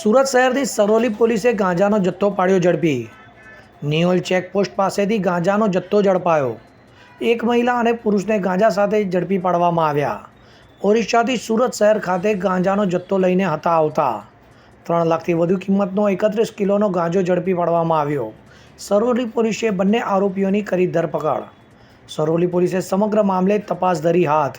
સુરત શહેરથી સરોલી પોલીસે ગાંજાનો જથ્થો પાડ્યો ઝડપી. નિયોલ ચેકપોસ્ટ પાસેથી ગાંજાનો જથ્થો ઝડપાયો. એક મહિલા અને પુરુષને ગાંજા સાથે ઝડપી પાડવામાં આવ્યા. ઓરિસ્સાથી સુરત શહેર ખાતે ગાંજાનો જથ્થો લઈને હતા આવતા. ત્રણ લાખથી વધુ કિંમતનો એકત્રીસ કિલોનો ગાંજો ઝડપી પાડવામાં આવ્યો. સરોલી પોલીસે બંને આરોપીઓની કરી ધરપકડ. સરોલી પોલીસે સમગ્ર મામલે તપાસ ધરી હાથ.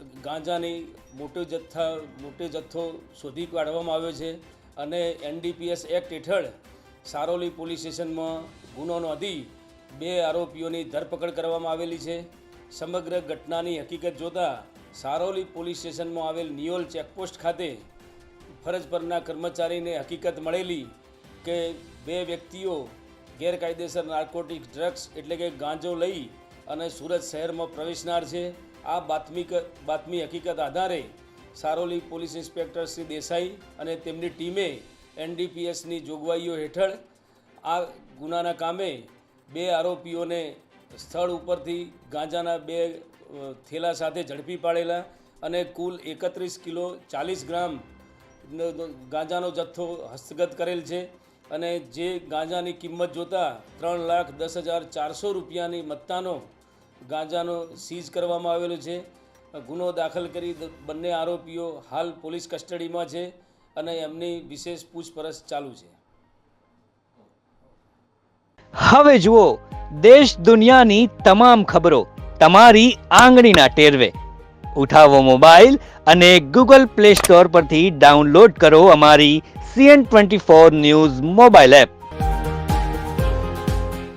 ગાંજાની મોટો જથ્થા, મોટો જથ્થો શોધી કાઢવામાં આવ્યો છે અને એનડીપીએસ એક્ટ હેઠળ સારોલી પોલીસ સ્ટેશનમાં ગુનો નોંધી બે આરોપીઓની ધરપકડ કરવામાં આવેલી છે. સમગ્ર ઘટનાની હકીકત જોતાં સારોલી પોલીસ સ્ટેશનમાં આવેલ નિયોલ ચેકપોસ્ટ ખાતે ફરજ પરના કર્મચારીને હકીકત મળેલી કે બે વ્યક્તિઓ ગેરકાયદેસર નાર્કોટિક ડ્રગ્સ એટલે કે ગાંજો લઈ અને સુરત શહેરમાં પ્રવેશનાર છે. આ બાતમી બાતમી હકીકત આધારે સારોલી પોલીસ ઇન્સ્પેક્ટર શ્રી દેસાઈ અને તેમની ટીમે એનડીપીએસની જોગવાઈઓ હેઠળ આ ગુનાના કામે બે આરોપીઓને સ્થળ ઉપરથી ગાંજાના બે થેલા સાથે ઝડપી પાડેલા અને કુલ એકત્રીસ કિલો ચાલીસ ગ્રામ ગાંજાનો જથ્થો હસ્તગત કરેલ છે અને જે ગાંજાની કિંમત જોતાં ત્રણ લાખ દસ હજાર ચારસો રૂપિયાની મત્તાનો ગાંજાનો સીઝ કરવામાં આવેલો છે. ગુનો દાખલ કરી બંને આરોપીઓ હાલ પોલીસ કસ્ટડીમાં છે અને એમની વિશેષ પૂછપરછ ચાલુ છે. હવે જુઓ, દેશ દુનિયાની તમામ ખબરો તમારી આંગળીના ટેરવે. ઉઠાવો મોબાઈલ અને ગૂગલ પ્લે સ્ટોર પરથી ડાઉનલોડ કરો અમારી CN twenty four news mobile app.